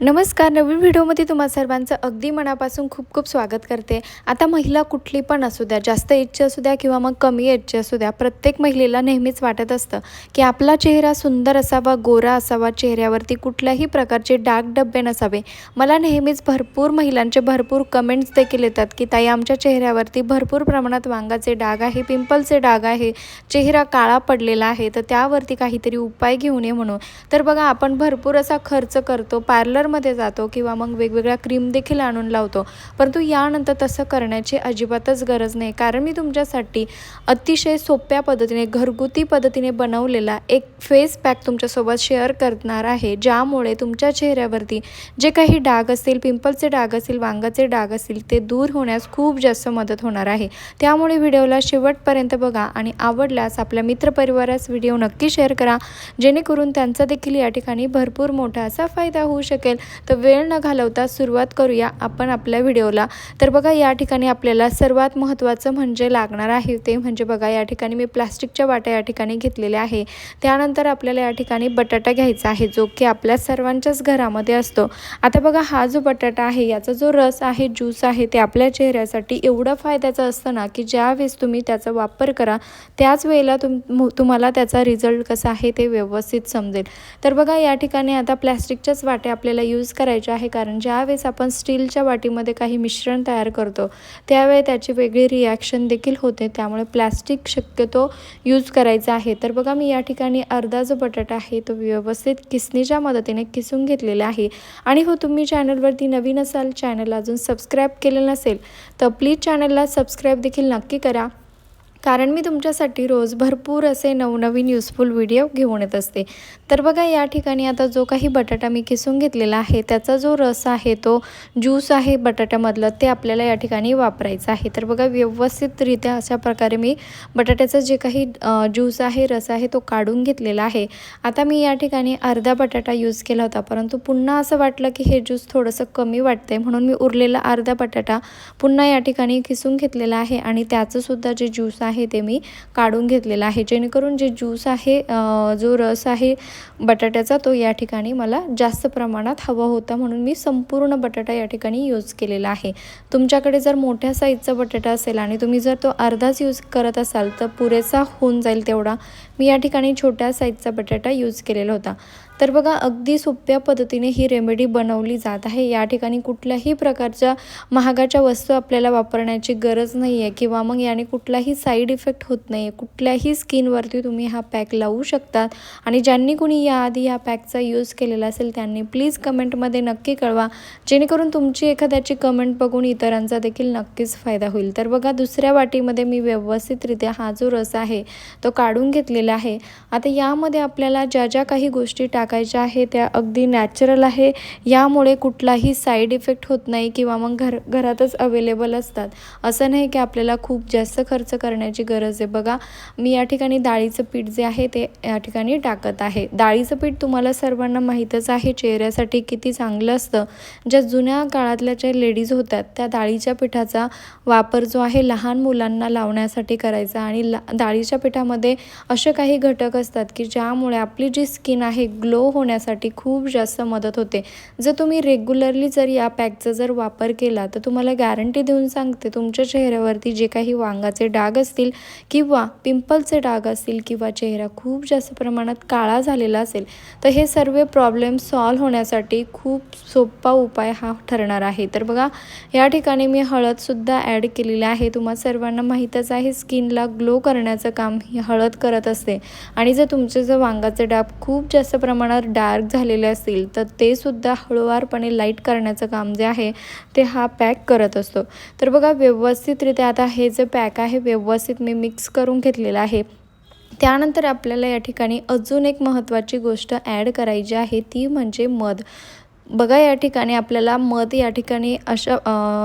नमस्कार नवीन व्हिडिओमध्ये तुम्हा सर्वांचं अगदी मनापासून खूप खूप स्वागत करते. आता महिला कुठली पण असू द्या जास्त एजची असू द्या किंवा मग कमी एजची असू द्या प्रत्येक महिलेला नेहमीच वाटत असतं की आपला चेहरा सुंदर असावा गोरा असावा चेहऱ्यावरती कुठल्याही प्रकारचे डाग डब्बे नसावे. मला नेहमीच भरपूर महिलांचे भरपूर कमेंट्स देखील येतात की ताई आमच्या चेहऱ्यावरती भरपूर प्रमाणात वांगाचे डाग आहे पिंपलचे डाग आहे चेहरा काळा पडलेला आहे तर त्यावरती काहीतरी उपाय घेऊ नये म्हणून. तर बघा आपण भरपूर असा खर्च करतो पार्लर पार्लरमध्ये जातो किंवा मग वेगवेगळ्या क्रीम देखील आणून लावतो. परंतु यानंतर तसं करण्याची अजिबातच गरज नाही. कारण मी तुमच्यासाठी अतिशय सोप्या पद्धतीने घरगुती पद्धतीने बनवलेला एक फेस पॅक तुमच्यासोबत शेअर करणार आहे. ज्यामुळे तुमच्या चेहऱ्यावरती जे काही डाग असतील पिंपलचे डाग असतील वांगाचे डाग असतील ते दूर होण्यास खूप जास्त मदत होणार आहे. त्यामुळे व्हिडिओला शेवटपर्यंत बघा आणि आवडल्यास आपल्या मित्रपरिवारास व्हिडिओ नक्की शेअर करा. जेणेकरून त्यांचा देखील या ठिकाणी भरपूर मोठा असा फायदा होऊ शकेल. तर वेळ न घालवता सुरुवात करूया आपण आपल्या व्हिडिओला. तर बघा या ठिकाणी आपल्याला सर्वात महत्त्वाचं म्हणजे लागणार आहे ते म्हणजे बघा या ठिकाणी मी प्लास्टिकच्या वाट्या या ठिकाणी घेतलेल्या आहे. त्यानंतर आपल्याला या ठिकाणी बटाटा घ्यायचा आहे जो की आपल्या सर्वांच्याच घरामध्ये असतो. आता बघा हा जो बटाटा आहे याचा जो रस आहे ज्यूस आहे ते आपल्या चेहऱ्यासाठी एवढं फायद्याचं असतं ना की ज्यावेळेस तुम्ही त्याचा वापर करा त्याच वेळेला तुम तुम्हाला त्याचा रिझल्ट कसा आहे ते व्यवस्थित समजेल. तर बघा या ठिकाणी आता प्लॅस्टिकच्याच वाट्या आपल्याला यूज करायचे आहे. कारण ज्यावेळेस आपण स्टीलच्या वाटीमध्ये काही मिश्रण तयार करतो त्यावेळी त्याची वेगळी रिॲक्शन देखील होते. त्यामुळे प्लॅस्टिक शक्यतो यूज करायचा आहे. तर बघा मी या ठिकाणी अर्धा जो बटाटा आहे तो व्यवस्थित किसणीच्या मदतीने किसून घेतलेला आहे. आणि हो तुम्ही चॅनलवरती नवीन असाल चॅनल अजून सबस्क्राईब केलेलं नसेल तर प्लीज चॅनलला सबस्क्राईब देखील नक्की करा. कारण मी तुमच्यासाठी रोज भरपूर असे नवनवीन युजफुल व्हिडिओ घेऊन येत असते. तर बघा या ठिकाणी आता जो काही बटाटा मी किसून घेतलेला आहे त्याचा जो रस आहे तो ज्यूस आहे बटाट्यामधलं ते आपल्याला या ठिकाणी वापरायचं आहे. तर बघा व्यवस्थितरित्या अशा प्रकारे मी बटाट्याचं जे काही ज्यूस आहे रस आहे तो काढून घेतलेला आहे. आता मी या ठिकाणी अर्धा बटाटा यूज केला होता परंतु पुन्हा असं वाटलं की हे ज्यूस थोडंसं कमी वाटतंय म्हणून मी उरलेला अर्धा बटाटा पुन्हा या ठिकाणी किसून घेतलेला आहे. आणि त्याचंसुद्धा जे ज्यूस आहे ते मी काढून घेतलेलं आहे. जेणेकरून जे ज्यूस आहे जो रस आहे बटाट्याचा तो या ठिकाणी मला जास्त प्रमाणात हवा होता म्हणून मी संपूर्ण बटाटा या ठिकाणी यूज केलेला आहे. तुमच्याकडे जर मोठ्या साईजचा बटाटा असेल आणि तुम्ही जर तो अर्धाच यूज करत असाल तर पुरेसा होऊन जाईल तेवढा. मी या ठिकाणी छोट्या साईजचा बटाटा यूज केलेला होता. तर बघा अगदी सोप्या पद्धतीने ही रेमेडी बनवली जात आहे. या ठिकाणी कुठल्याही प्रकारच्या महागाच्या वस्तू आपल्याला वापरण्याची गरज नाही आहे किंवा मग याने कुठलाही साईड इफेक्ट होत नाही आहे कुठल्याही स्किनवरती तुम्ही हा पॅक लावू शकतात आणि ज्यांनी कुणी याआधी या पॅकचा यूज केलेला असेल त्यांनी प्लीज कमेंटमध्ये नक्की कळवा. जेणेकरून तुमची एखाद्याची कमेंट बघून इतरांचा देखील नक्कीच फायदा होईल. तर बघा दुसऱ्या वाटीमध्ये मी व्यवस्थितरित्या हा जो रस आहे तो काढून घेतलेला आहे. आता यामध्ये आपल्याला ज्या ज्या काही गोष्टी टाक टाकायच्या आहे त्या अगदी नॅचरल आहे. यामुळे कुठलाही साईड इफेक्ट होत नाही किंवा मग घर घरातच अवेलेबल असतात. असं नाही की आपल्याला खूप जास्त खर्च करण्याची गरज आहे. बघा मी या ठिकाणी डाळीचं पीठ जे आहे ते या ठिकाणी टाकत आहे. डाळीचं पीठ तुम्हाला सर्वांना माहीतच आहे चेहऱ्यासाठी किती चांगलं असतं. ज्या जुन्या काळातल्या ज्या लेडीज होत्या त्या डाळीच्या पिठाचा वापर जो आहे लहान मुलांना लावण्यासाठी करायचा. आणि ला डाळीच्या पिठामध्ये असे काही घटक असतात की ज्यामुळे आपली जी स्किन आहे ग्लो होण्यासाठी खूप जास्त मदत होते. जर तुम्ही रेग्युलरली जर या पॅकचा जर वापर केला तर तुम्हाला गॅरंटी देऊन सांगते तुमच्या चेहऱ्यावरती जे काही वांगाचे डाग असतील किंवा पिंपलचे डाग असतील किंवा चेहरा खूप जास्त प्रमाणात काळा झालेला असेल तर हे सर्व प्रॉब्लेम सॉल्व्ह होण्यासाठी खूप सोपा उपाय हा ठरणार आहे. तर बघा या ठिकाणी मी हळदसुद्धा ॲड केलेली आहे. तुम्हा सर्वांना माहीतच आहे स्किनला ग्लो करण्याचं काम ही हळद करत असते. आणि जर तुमचे जर वांगाचे डाग खूप जास्त प्रमाणात डार्क झालेले असतील तर ते सुद्धा हळूवारपणे लाइट करण्याचं काम जे आहे ते हा पॅक करत असतो. तर बघा व्यवस्थितरित्या आता हे जे पॅक आहे व्यवस्थित मी मिक्स करून घेतलेलं आहे. त्यानंतर आपल्याला या ठिकाणी अजून एक महत्त्वाची गोष्ट ॲड करायची आहे ती म्हणजे मध. बघा या ठिकाणी आपल्याला मध या ठिकाणी अशा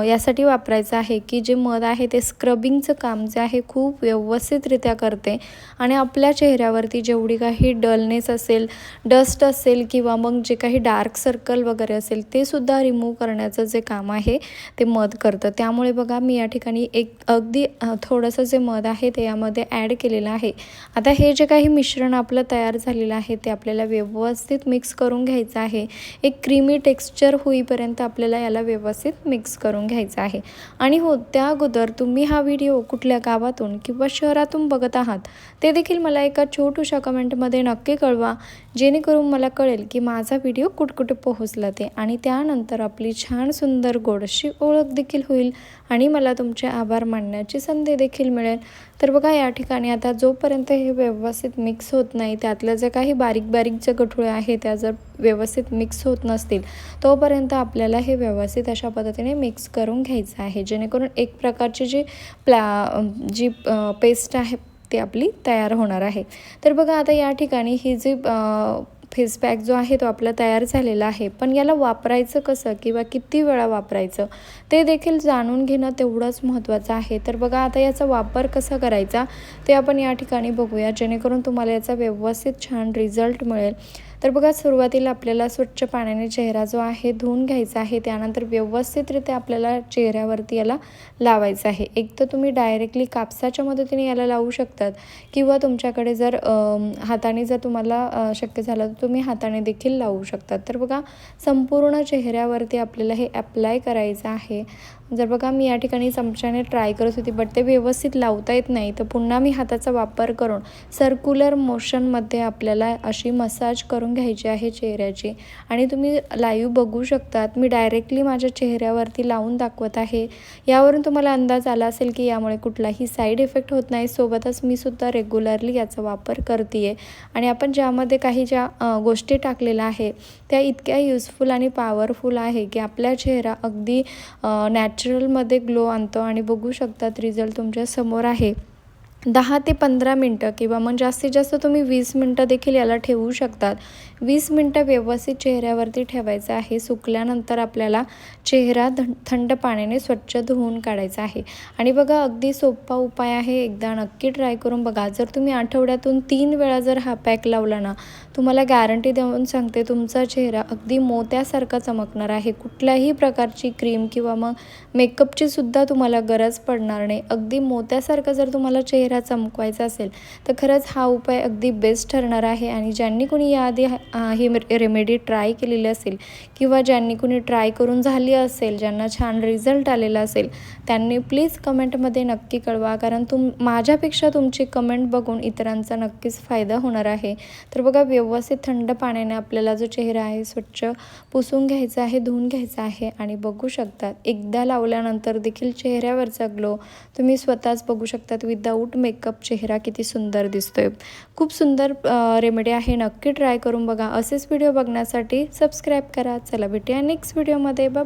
यासाठी वापरायचं आहे की जे मध आहे ते स्क्रबिंगचं काम जे आहे खूप व्यवस्थितरित्या करते. आणि आपल्या चेहऱ्यावरती जेवढी काही डलनेस असेल डस्ट असेल किंवा मग जे काही डार्क सर्कल वगैरे असेल ते सुद्धा रिमूव्ह करण्याचं जे काम आहे ते मध करतं. त्यामुळे बघा मी या ठिकाणी एक अगदी थोडंसं जे मध आहे ते यामध्ये ॲड केलेलं आहे. आता हे जे काही मिश्रण आपलं तयार झालेलं आहे ते आपल्याला व्यवस्थित मिक्स करून घ्यायचं आहे. एक क्रीमी कमी टेक्स्चर होईपर्यंत आपल्याला याला व्यवस्थित मिक्स करून घ्यायचं आहे. आणि हो त्या अगोदर तुम्ही हा व्हिडिओ कुठल्या गावातून किंवा शहरातून बघत आहात ते देखील मला एका छोटूशा कमेंटमध्ये नक्की कळवा. जेणेकरून मला कळेल की माझा व्हिडिओ कुठकुठे पोहोचला ते आणि त्यानंतर आपली छान सुंदर गोडशी ओळख देखील होईल आणि मला तुमचे आभार मानण्याची संधी देखील मिळेल. तर बघा या ठिकाणी आता जोपर्यंत हे व्यवस्थित मिक्स होत नाही त्यातल्या ज्या काही बारीक बारीक ज्या गठुळे आहे त्या जर व्यवस्थित मिक्स होत नसतील तोपर्यंत आपल्याला हे व्यवस्थित अशा पद्धतीने मिक्स करून घ्यायचं आहे. जेणेकरून एक प्रकारची जी प्ला जी पेस्ट आहे ती आपली तयार होणार आहे. तर बघा आता या ठिकाणी ही जी फेस पॅक जो आहे तो आपला तयार झालेला आहे. पण याला वापरायचं कसं किंवा किती वेळा वापरायचं ते देखील जाणून घेणं तेवढंच महत्त्वाचं आहे. तर बघा आता याचा वापर कसा करायचा ते आपण या ठिकाणी बघूया. जेणेकरून तुम्हाला याचा व्यवस्थित छान रिझल्ट मिळेल. तर बघा सुरुवातीला आपल्याला स्वच्छ पाण्याने चेहरा जो आहे धुवून घ्यायचा आहे. त्यानंतर व्यवस्थितरित्या आपल्याला चेहऱ्यावरती याला लावायचं आहे. एक तर तुम्ही डायरेक्टली कापसाच्या मदतीने याला लावू शकतात किंवा तुमच्याकडे जर हाताने जर तुम्हाला शक्य झालं तर तुम्ही हाताने देखील लावू शकतात. तर बघा संपूर्ण चेहऱ्यावरती आपल्याला हे अप्लाय करायचं आहे. जर बघा मी या ठिकाणी चमच्याने ट्राय करत होती बट ते व्यवस्थित लावता येत नाही. तर पुन्हा मी हाताचा वापर करून सर्क्युलर मोशनमध्ये आपल्याला अशी मसाज करून घ्यायची आहे चेहऱ्याची. आणि तुम्ही लाईव्ह बघू शकतात. मी डायरेक्टली माझ्या चेहऱ्यावरती लावून दाखवत आहे. यावरून तुम्हाला अंदाज आला असेल की यामुळे कुठलाही साईड इफेक्ट होत नाही. सोबतच मी सुद्धा रेग्युलरली याचा वापर करते आहे आणि आपण ज्यामध्ये काही ज्या गोष्टी टाकलेल्या आहे त्या इतक्या युजफुल आणि पॉवरफुल आहे की आपल्या चेहरा अगदी नॅच नॅचरलमध्ये ग्लो आणतो आणि बघू शकतात रिझल्ट तुमच्यासमोर आहे. दहा ते पंधरा मिनटं किंवा मग जास्तीत जास्त तुम्ही वीस मिनटं देखील याला ठेवू शकतात. वीस मिनटं व्यवस्थित चेहऱ्यावरती ठेवायचं आहे. सुकल्यानंतर आपल्याला चेहरा थंड पाण्याने स्वच्छ धुवून काढायचा आहे. आणि बघा अगदी सोपा उपाय आहे. एकदा नक्की ट्राय करून बघा. जर तुम्ही आठवड्यातून तीन वेळा जर हा पॅक लावला ना तुम्हाला गॅरंटी देऊन सांगते तुमचा चेहरा अगदी मोत्यासारखा चमकणार आहे. कुठल्याही प्रकारची क्रीम किंवा मग मेकअपची सुद्धा तुम्हाला गरज पडणार नाही. अगदी मोत्यासारखा जर तुम्हाला चेहरा चमकवायचा असेल तर खरंच हा उपाय अगदी बेस्ट ठरणार आहे. आणि ज्यांनी कोणी याआधी ही रेमेडी ट्राय केलेली असेल किंवा ज्यांनी कोणी ट्राय करून झाली असेल ज्यांना छान रिझल्ट आलेला असेल त्यांनी प्लीज कमेंटमध्ये नक्की कळवा. कारण तुम माझ्यापेक्षा तुमची कमेंट बघून इतरांचा नक्कीच फायदा होणार आहे. तर बघा व्यवस्थित थंड पाण्याने आपल्याला जो चेहरा आहे स्वच्छ पुसून घ्यायचा आहे धुवून घ्यायचा आहे आणि बघू शकतात एकदा लावल्यानंतर देखील चेहऱ्यावरचा ग्लो तुम्ही स्वतःच बघू शकतात. विदाऊट विदाऊट मेकअप चेहरा किती सुंदर दिसतोय. खूप सुंदर रेमेडी आहे. नक्की ट्राय करून बघा. असेच व्हिडिओ बघण्यासाठी सबस्क्राईब करा. चला भेटूया नेक्स्ट व्हिडिओमध्ये बा